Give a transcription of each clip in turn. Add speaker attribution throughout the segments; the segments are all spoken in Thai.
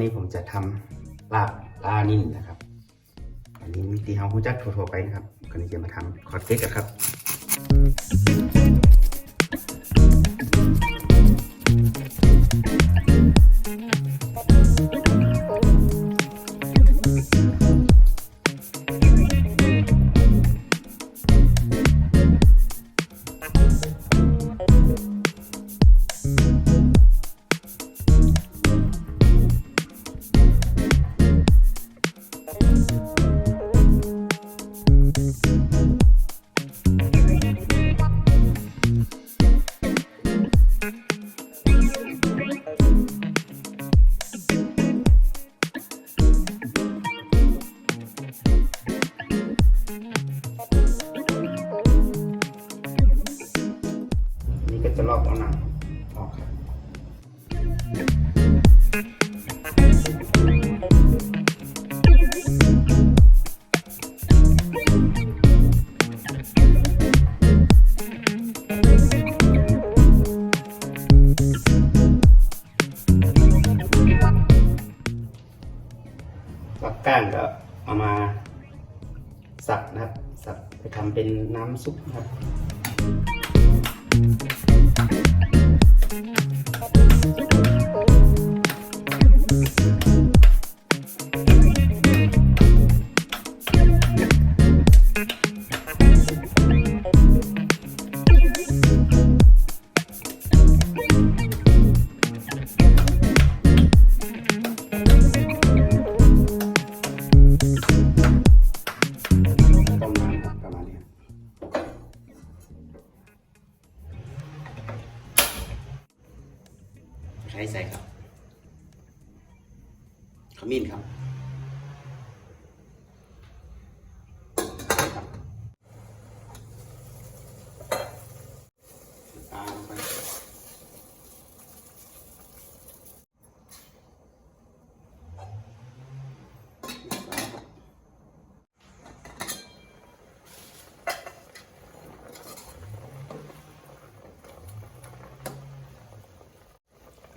Speaker 1: ครับวันนี้ผมจะทำลาบปลานิ่นนะครับ อันนี้มีที่เฮาหูจักทั่วๆไปนะครับก็นี้จะมาทำคอร์เต็กอะครับ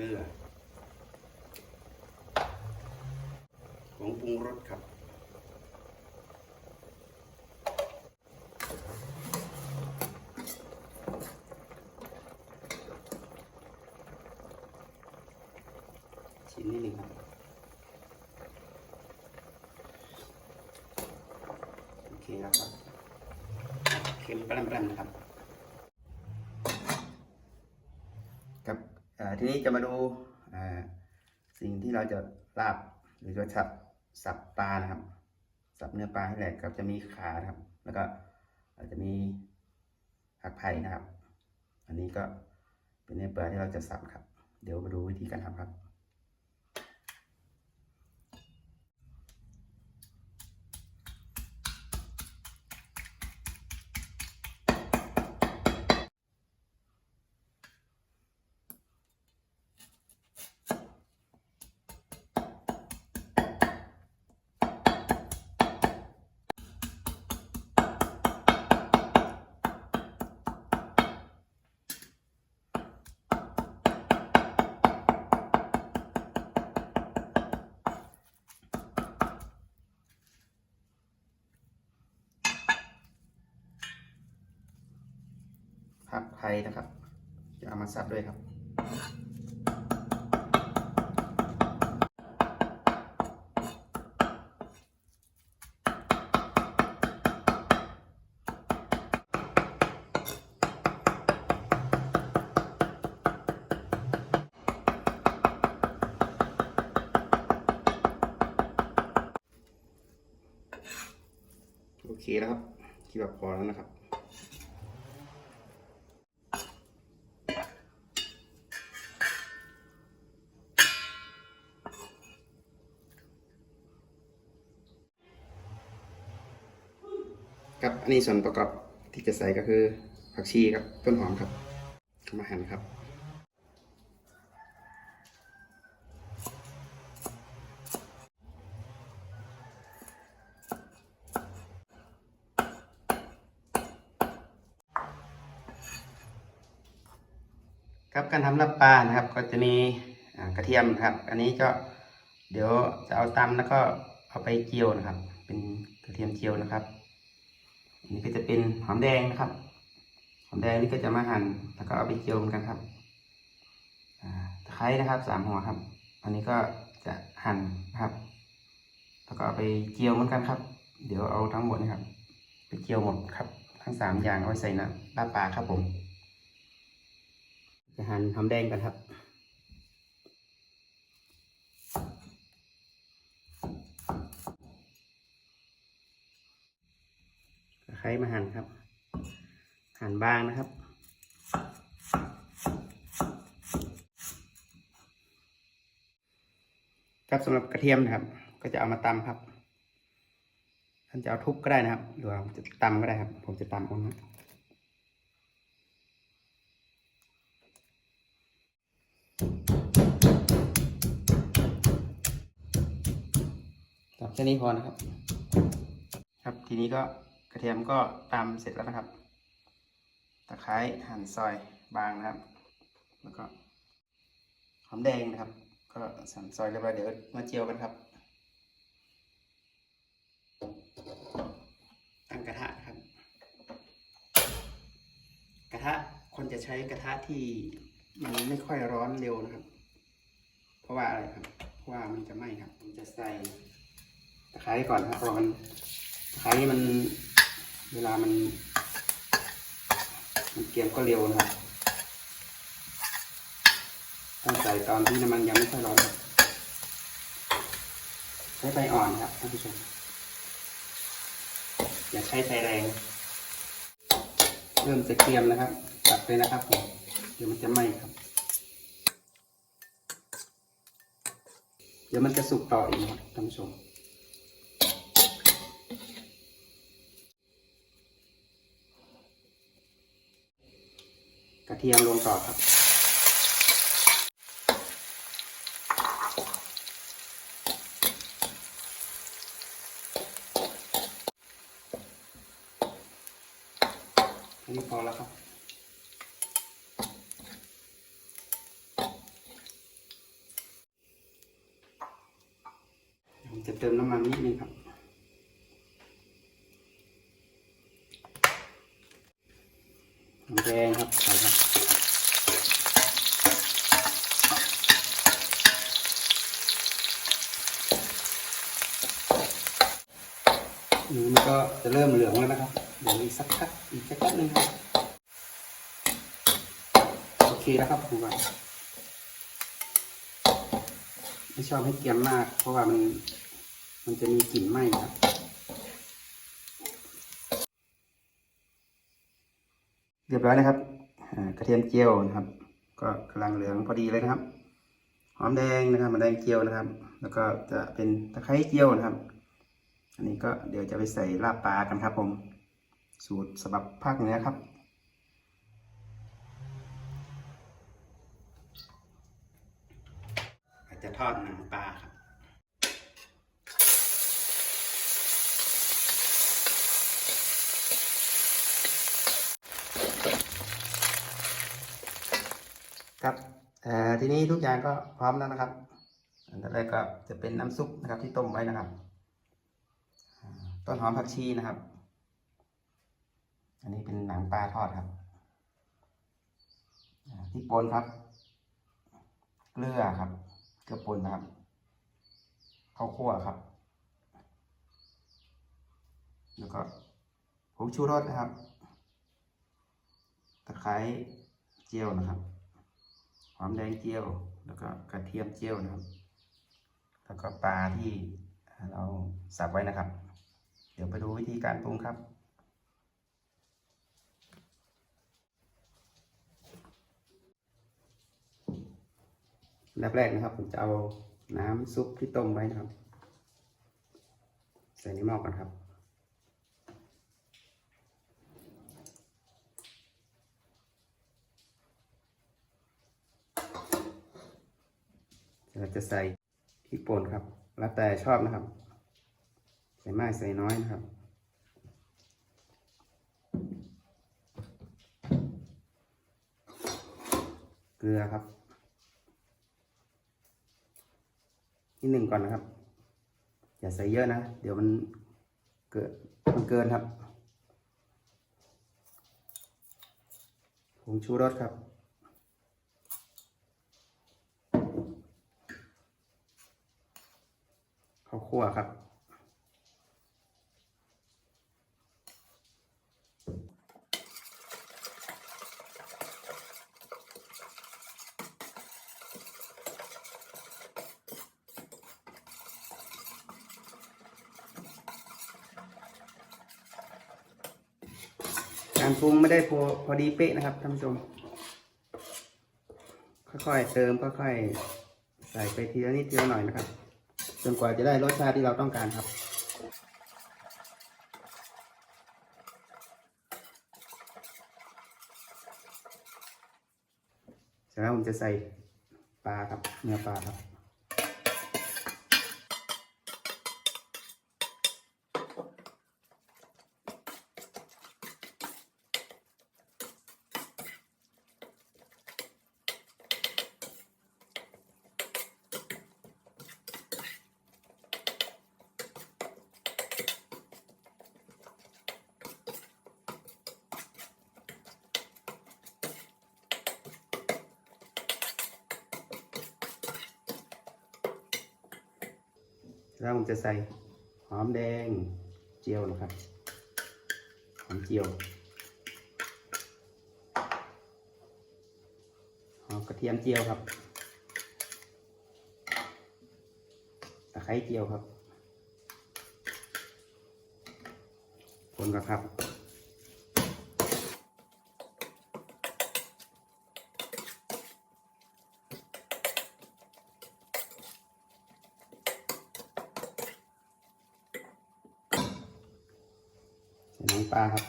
Speaker 1: เกลือผงปรุงรสครับชิ้นนิดหนึ่งครับโอเคครับเค็มแปร่ๆนะครับอ่า ทีนี้จะมาดูสิ่งที่เราจะลาบหรือจะสับสับปลานะครับ สับเนื้อปลาให้แหลกครับจะมีขาครับ แล้วก็อาจจะมีผักไผ่นะครับ อันนี้ก็เป็นเนื้อปลาที่เราจะสับครับ เดี๋ยวมาดูวิธีการทำครับักไผ่นะครับ จะเอามาสับด้วยครับ โอเคแล้วครับคิดว่าพอแล้วนะครับ ครับอันนี้ส่วนประกอบที่จะใส่ก็คือผักชีครับต้นหอมครับเอามาหั่นครับครับการทำลาบปลานะครับก็จะมีกระเทียมครับ อันนี้ก็เดี๋ยวจะเอาตำแล้วก็เอาไปเจียวนะครับ เป็นกระเทียมเจียวนะครับ นนี้ก็จะเป็นหอมแดงนะครับหอมแดงนี่ก็จะมาหั่นแล้วก็เอาไปเจียวเหมือนกันครับตะไคร้นะครับสามหัวครับ อันนี้ก็จะหั่นนะครับ แล้วก็เอาไปเจียวเหมือนกันครับ เดี๋ยวเอาทั้งหมดนะครับ ไปเจียวหมดครับ ทั้งสามอย่างเอาไว้ใส่น้ำลาปลาครับผม จะหั่นหอมแดงกันครับ ไคร้มาหั่นครับ หั่นบางนะครับ ครับสำหรับกระเทียมนะครับ ก็จะเอามาตำครับ ท่านจะเอาทุบก็ได้นะครับ หรือว่าจะตำก็ได้ครับ ผมจะตำเอานะตำแค่นี้พอนะครับ ครับทีนี้ก็ กระเทียมก็ตำเสร็จแล้วนะครับ ตะไคร้หั่นซอยบางนะครับ แล้วก็หอมแดงนะครับ ก็สั่นซอยเรียบร้อยเดี๋ยวมาเจียวกันครับตั้งกระทะครับ กระทะคนจะใช้กระทะที่มันไม่ค่อยร้อนเร็วนะครับ เพราะว่าอะไรครับ เพราะว่ามันจะไหม้ครับผมจะใส่ตะไคร้ก่อนครับพราะว่ามันตะไคร้มัน เวลามัน มันเกรียมก็เร็วนะครับต้องใส่ตอนที่น้ำมันยังไม่ค่อยร้อนครับใช้ไฟอ่อนครับท่านผู้ชม อย่าใช้ไฟแรง เริ่มจะเกรียมนะครับ ตัดเลยนะครับผม เดี๋ยวมันจะไหม้ครับ เดี๋ยวมันจะสุกต่ออีกครับท่านผู้ชม เทียมลงต่อครับ อันนี้พอแล้วครับ ผมจะเติมน้ำมันนิดนึงครับ น้ำ แดงครับใส่ครับมันก็จะเริ่มเหลืองแล้วนะครับเดี๋ยวอีกสักพักอีกสักแป๊บนึงครับโอเคแล้วครับครูบาไม่ชอบให้เกรียมมาก เพราะว่ามันมันจะมีกลิ่นไหม้ครับ เร้อยนะครับกระเทียมเจียวนะครับ ก็กำลังเหลืองพอดีเลยนะครับหอมแดงนะครับหอมแดงเจียวนะครับ แล้วก็จะเป็นตะไคร้เจียวนะครับ อันนี้ก็เดี๋ยวจะไปใส่ลาบปลากันครับผม สูตรสำหรับภาคเหนือครับอาจจะทอดหนังปลาครับ ครับทีนี้ทุกอย่างก็พร้อมแล้วนะครับอันแรกก็จะเป็นน้ำซุปนะครับที่ต้มไว้นะครับ ต้นหอมผักชีนะครับ อันนี้เป็นหนังปลาทอดครับอ่าพริกป่นครับ เกลือครับ เกลือป่นนะครับข้าวคั่วครับ แล้วก็ผงชูรสนะครับ ตะไคร้เจียวนะครับ อมแดงเจียว แล้วก็กระเทียมเจียวนะครับ แล้วก็ปลาที่เราสับไว้นะครับ เดี๋ยวไปดูวิธีการปรุงครับ แรกแรกนะครับผมจะเอาน้ำซุปที่ต้มไว้นะครับ ใส่ในหม้อก่อนครับ เราจะใส่พริกป่นครับ แล้วแต่ชอบนะครับ ใส่มากใส่น้อยนะครับ เกลือครับนิดหนึ่งก่อนนะครับ อย่าใส่เยอะนะ เดี๋ยวมันเกิดมันเกินครับผงชูรสครับ ข้าวคั่วครับ การปรุงไม่ได้พอพอดีเป๊ะนะครับท่านผู้ชม ค่อยๆเติมค่อยๆใส่ไปทีละนิดทีละหน่อยนะครับ จนกว่าจะได้รสชาติที่เราต้องการครับ เสร็จแล้วผมจะใส่ปลาครับเนื้อปลาครับ แล้วผมจะใส่หอมแดงเจียวนะครับหอมเจียวหอมกระเทียมเจียวครับตะไคร้เจียวครับคนกันครับ ปลาครับ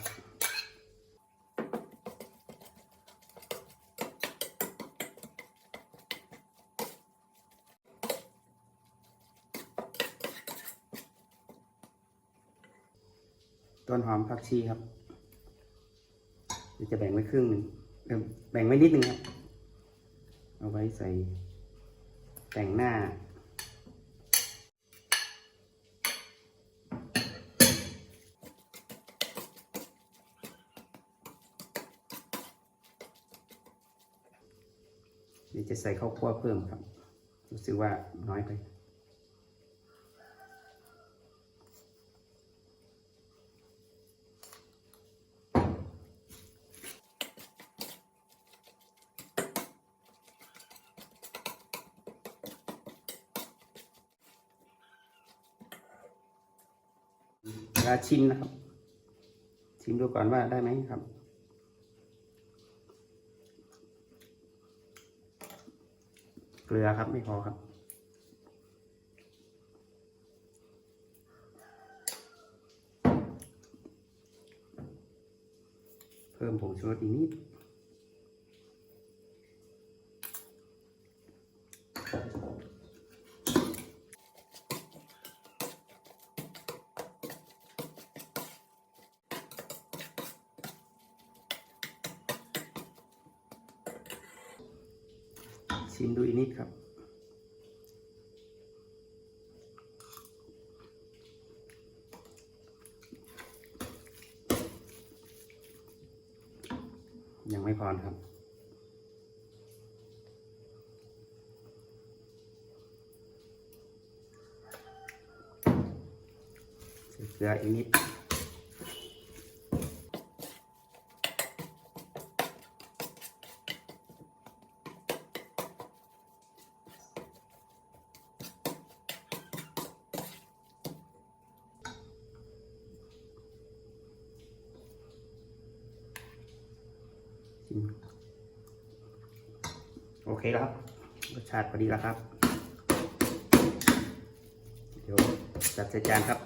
Speaker 1: ต้นหอมผักชีครับเดี๋ยวจะแบ่งไว้ครึ่งหนึ่งแบ่งไว้นิดนึงครับ เอาไว้ใส่แต่งหน้า ดี๋ยวจะใส่ข้าวคั่วเพิ่มครับ รู้สึกว่าน้อยไป เวลาชิมนะครับ ชิมดูก่อนว่าได้ไหมครับ เกลือครับไม่พอครับ เพิ่มผงชูรสอีกนิด ชิมดูอีกนิดครับ ยังไม่พอครับเส่เกลืออีกนิด โอเคแล้วครับรสชาติพอดีแล้วครับ เดี๋ยวจัดใส่จานครับ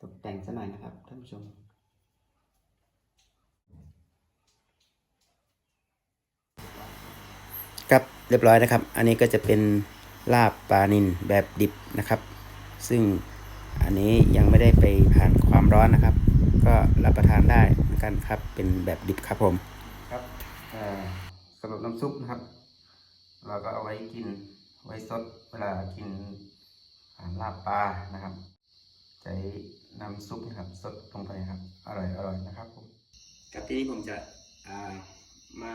Speaker 1: ตกแต่งซะหน่อยนะครับท่าน ผู้ชม
Speaker 2: อ
Speaker 1: ครับเรียบร้อยนะครับ อันนี้ก็จะเป็นลาบปลานินแบบดิบนะครับ ซึ่งอันนี้ยังไม่ได้ไปผ่านความร้อนนะครับ ก็รับประทานได้เหมือนกันครับ เป็นแบบดิบครับผม ครับสำหรับน้ำซุปนะครับ เราก็เอาไว้กินไว้ซดเวลากินลาบปลานะครับ ใช้ น้ำซุปนะครับซดลงไปครับ อร่อยอร่อยนะครับผมกับที่นี้ผมจะามา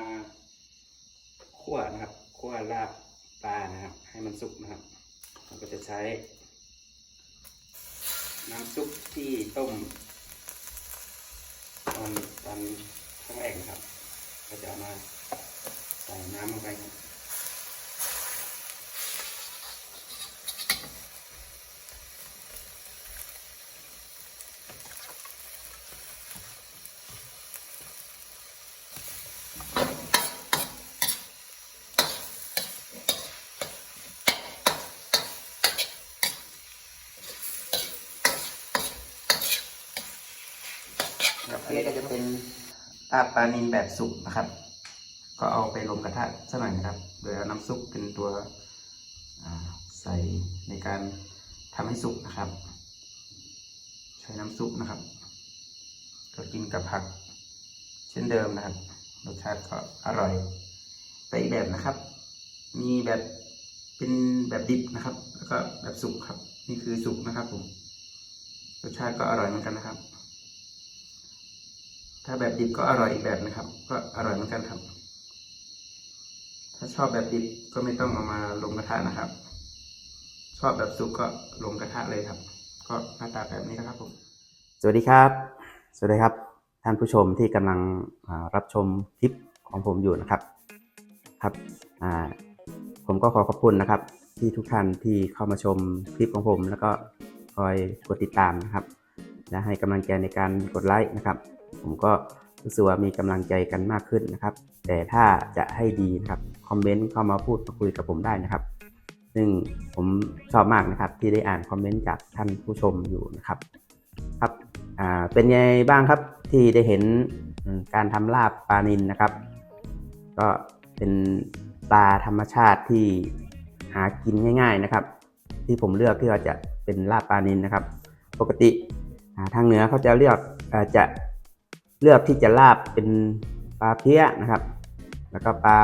Speaker 1: คั่วนะครับคั่วลาบปลานะครับ ให้มันสุกนะครับเราก็จะใช้ น้ำซุปที่ต้มตอนตอนครั้งแรกนะครับ ก็จะเอามาใส่น้ำลงไปครับ ครับอันนี้ก็จะเป็นลาบปลานิลแบบสุกนะครับ ก็เอาไปลงกระทะสักหน่อยนะครับ โดยเอาน้ำซุปเป็นตัวใส่ในการทำให้สุกนะครับ ใช้น้ำซุปนะครับ ก็กินกับผัก เช่นเดิมนะครับ รสชาติก็อร่อยไปอีกแบบนะครับ มีแบบเป็นแบบดิบนะครับ แล้วก็แบบสุกครับ นี่คือสุกนะครับผมรสชาติก็อร่อยเหมือนกันนะครับ ถ้าแบบดิบก็อร่อยอีกแบบนะครับ ก็อร่อยเหมือนกันครับ ถ้าชอบแบบดิบก็ไม่ต้องเอามาลงกระทะนะครับ ชอบแบบสุกก็ลงกระทะเลยครับ ก็หน้าตาแบบนี้นะครับผม สวัสดีครับ สวัสดีครับ ท่านผู้ชมที่กำลังรับชมคลิปของผมอยู่นะครับครับผมก็ขอขอบคุณนะครับ ที่ทุกท่านที่เข้ามาชมคลิปของผม แล้วก็คอยกดติดตามนะครับ และให้กำลังใจในการกดไลค์นะครับ ผมก็รู้สึกว่ามีกำลังใจกันมากขึ้นนะครับ แต่ถ้าจะให้ดีนะครับคอมเมนต์เข้ามาพูดมาคุยกับผมได้นะครับ ซึ่งผมชอบมากนะครับ ที่ได้อ่านคอมเมนต์จากท่านผู้ชมอยู่นะครับครับอ่าเป็นไงบ้างครับที่ได้เห็นการทำลาบปลานินนะครับ ก็เป็นปลาธรรมชาติที่หากินง่าย ๆนะครับ ที่ผมเลือกที่ว่าจะเป็นลาบปลานินนะครับ ปกติทางเหนือเขาจะเลือกจะ เลือกที่จะลาบเป็นปลาเพี้ยนะครับ แล้วก็ปลา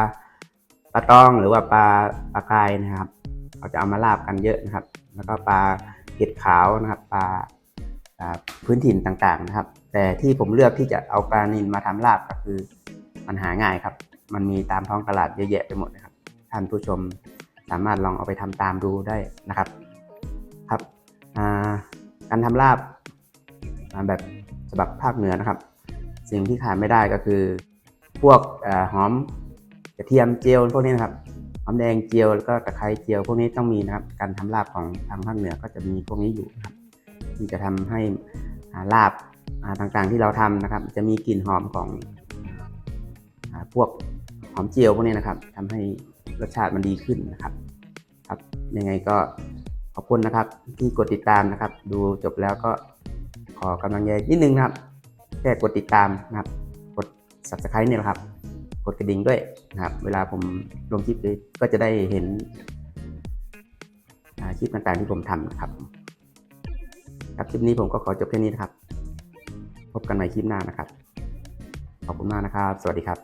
Speaker 1: ปลาตองหรือว่าปลาปลากายนะครับเขาจะเอามาลาบกันเยอะนะครับ แล้วก็ปลาเห็ดขาวนะครับปลาพื้นถิ่นต่างๆนะครับ แต่ที่ผมเลือกที่จะเอาปลานินมาทำลาบก็คือมันหาง่ายครับ มันมีตามท้องตลาดเยอะแยะไปหมดนะครับ ท่านผู้ชมสามารถลองเอาไปทำตามดูได้นะครับครับการทำลาบแบบฉบับภาคเหนือนะครับ สิ่งที่ขาดไม่ได้ก็คือ พวกอหอมกระเทียมเจียวพวกนี้นะครับหอมแดงเจียวแล้วก็ตะไคร้เจียว พวกนี้ต้องมีนะครับ การทำลาบของทางภาคเหนือก็จะมีพวกนี้อยู่ครับที่จะทำให้ลาบอ่าต่างๆที่เราทำนะครับ จะมีกลิ่นหอมของอพวกหอมเจียวพวกนี้นะครับทำให้รสชาติมันดีขึ้นนะครับ ครับยังไงก็ขอบคุณนะครับที่กดติดตามนะครับ ดูจบแล้วก็ขอกำลังใจนิดนึงนะครับ ค่กดติดตามนะครับ กด subscribe เนี่ยแหละครับ กดกระดิ่งด้วยนะครับ เวลาผมลงคลิปก็จะได้เห็นคลิปต่างๆที่ผมทำนะครับ ครับคลิปนี้ผมก็ขอจบแค่นี้นะครับ พบกันใหม่คลิปหน้านะครับ ขอบคุณมากนะครับ สวัสดีครับ